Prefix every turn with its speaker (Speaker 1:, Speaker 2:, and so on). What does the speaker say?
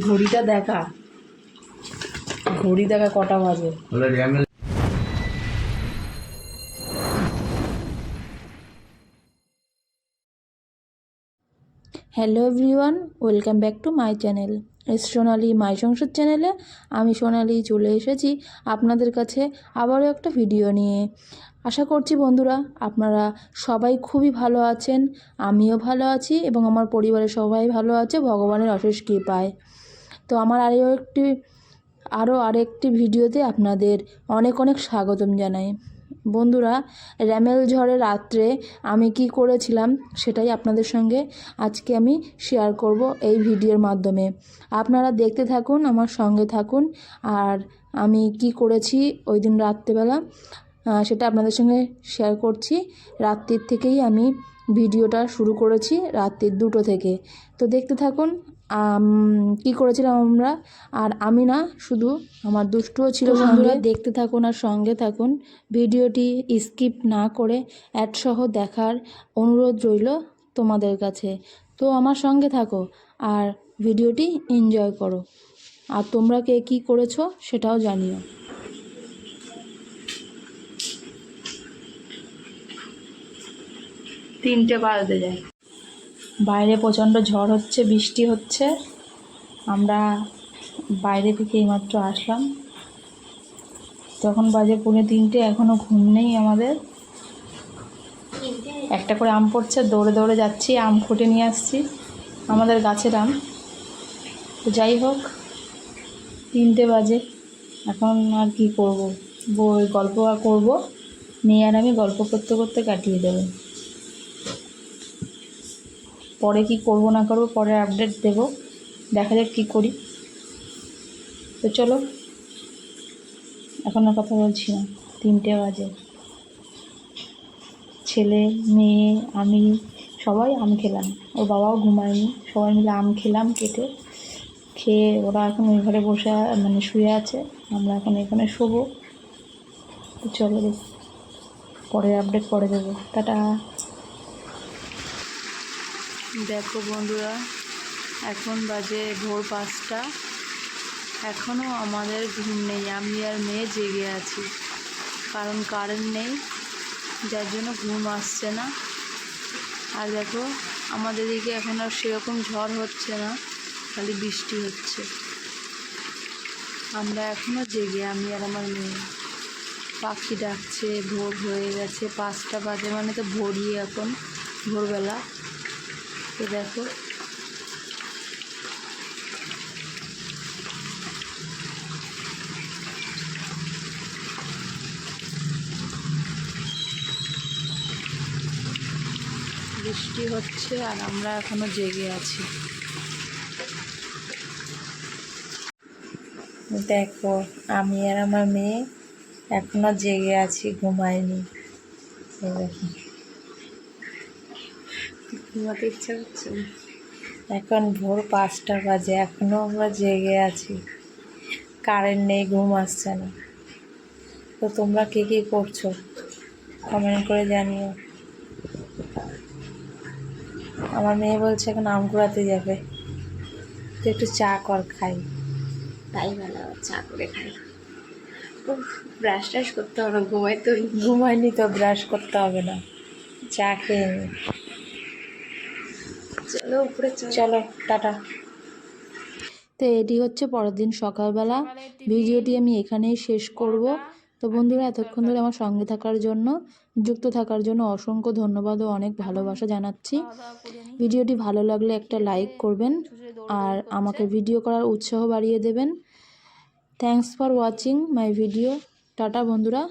Speaker 1: ঘড়িটা দেখা। ঘড়ি দেখা কটা বাজে? Hello everyone welcome back to my channel Sonali my Sansar চ্যানেলে আমি সোনালি চলে এসেছি আপনাদের কাছে আবারও একটা ভিডিও নিয়ে। আশা করছি বন্ধুরা, আপনারা সবাই খুবই ভালো আছেন, আমিও ভালো আছি এবং আমার পরিবারের সবাই ভালো আছে, ভগবানের অশেষ কৃপায়। তো আমার আরও একটি, আরও আরেকটি ভিডিওতে আপনাদের অনেক অনেক স্বাগতম জানাই। বন্ধুরা, র্যামেল ঝড়ে রাত্রে আমি কি করেছিলাম সেটাই আপনাদের সঙ্গে আজকে আমি শেয়ার করব এই ভিডিওর মাধ্যমে। আপনারা দেখতে থাকুন, আমার সঙ্গে থাকুন, আর আমি কি করেছি ওই দিন রাত্রেবেলা সেটা আপনাদের সঙ্গে শেয়ার করছি। রাত্রির থেকেই আমি ভিডিওটা শুরু করেছি রাত্রির দুটো থেকে। তো দেখতে থাকুন কি করেছিলাম আমরা? আর আমি না শুধু আমার দুষ্টুও ছিল বন্ধুরা দেখতে থাকুন আর সঙ্গে থাকুন। ভিডিওটি স্কিপ না করে অ্যাডসহ দেখার অনুরোধ রইল তোমাদের কাছে। তো আমার সঙ্গে থাকো আর ভিডিওটি এনজয় করো। আর তোমরা কে কী করেছ সেটাও জানিও। তিনটে বাজতে যায়। বাইরে প্রচণ্ড ঝড় হচ্ছে, বৃষ্টি হচ্ছে। আমরা বাইরে থেকে এইমাত্র আসলাম। তখন বাজে পৌনে তিনটে এখনও ঘুম নেই আমাদের। একটা করে আম পড়ছে, দৌড়ে দৌড়ে যাচ্ছি, আম খুঁটে নিয়ে আসছি, আমাদের গাছের আম। তো যাই হোক, তিনটে বাজে। এখন আর কি করব? বই গল্প আর করব। মেয়ে আর আমি গল্প করতে করতে কাটিয়ে দেবো। পরে কি করব না করব, পরে আপডেট দেব। দেখা যাক কী করি। তো চলো, এখন আর কথা বলছি না। তিনটে বাজে। ছেলে, মেয়ে, আমি, সবাই আম খেলাম। ওর বাবাও ঘুমায়নি। সবাই মিলে আম খেলাম, কেটে খেয়ে ওরা এখন ওই ঘরে বসে মানে শুয়ে আছে। আমরা এখন এখানে শোবো। চলো পরে আপডেট পরে দেবো। টাটা। দেখো বন্ধুরা, এখন বাজে ভোর পাঁচটা। এখনও আমাদের ঘুম নেই, আমি আর মেয়ে জেগে আছি, কারণ কারেন্ট নেই, যার জন্য ঘুম আসছে না। আর দেখো, আমাদের দিকে এখন আর সেরকম ঝড় হচ্ছে না, খালি বৃষ্টি হচ্ছে। আমরা এখনও জেগে, আমি আর আমার মেয়ে। পাখি ডাকছে, ভোর হয়ে গেছে, পাঁচটা বাজে মানে তো ভোরই এখন, ভোরবেলা। তো দেখো। বৃষ্টি হচ্ছে আর আমরা এখনও জেগে আছি। দেখো, আমি আর আমার মেয়ে এখনও জেগে আছি, ঘুমাইনি। দেখো। ঘুমাতে ইচ্ছা হচ্ছে এখন ভোর পাঁচটা বাজে এখনও আমরা জেগে আছি। কারেন্ট নেই ঘুম আসছে না। তো তোমরা কে কী করছ? কমেন্ট করে জানিও। আমার মেয়ে বলছে এখন আম কুড়াতে যাবে। তো একটু চা কর খাই।
Speaker 2: তাই ভালো চা করে খাই। ব্রাশ টাশ করতে হবে ঘুমাই তো।
Speaker 1: ঘুমাইনি তো ব্রাশ করতে হবে না। চা খেয়ে নি।
Speaker 2: চলো, উপরে
Speaker 1: চলো। টাটা। তো এটি হচ্ছে পরের দিন সকালবেলা। ভিডিওটি আমি এখানেই শেষ করব। তো বন্ধুরা, এতক্ষণ ধরে আমার সঙ্গে থাকার জন্য, যুক্ত থাকার জন্য অসংখ্য ধন্যবাদ ও অনেক ভালোবাসা জানাচ্ছি। ভিডিওটি ভালো লাগলে একটা লাইক করবেন আর আমাকে ভিডিও করার উৎসাহ বাড়িয়ে দেবেন। Thanks for watching my video tata বন্ধুরা।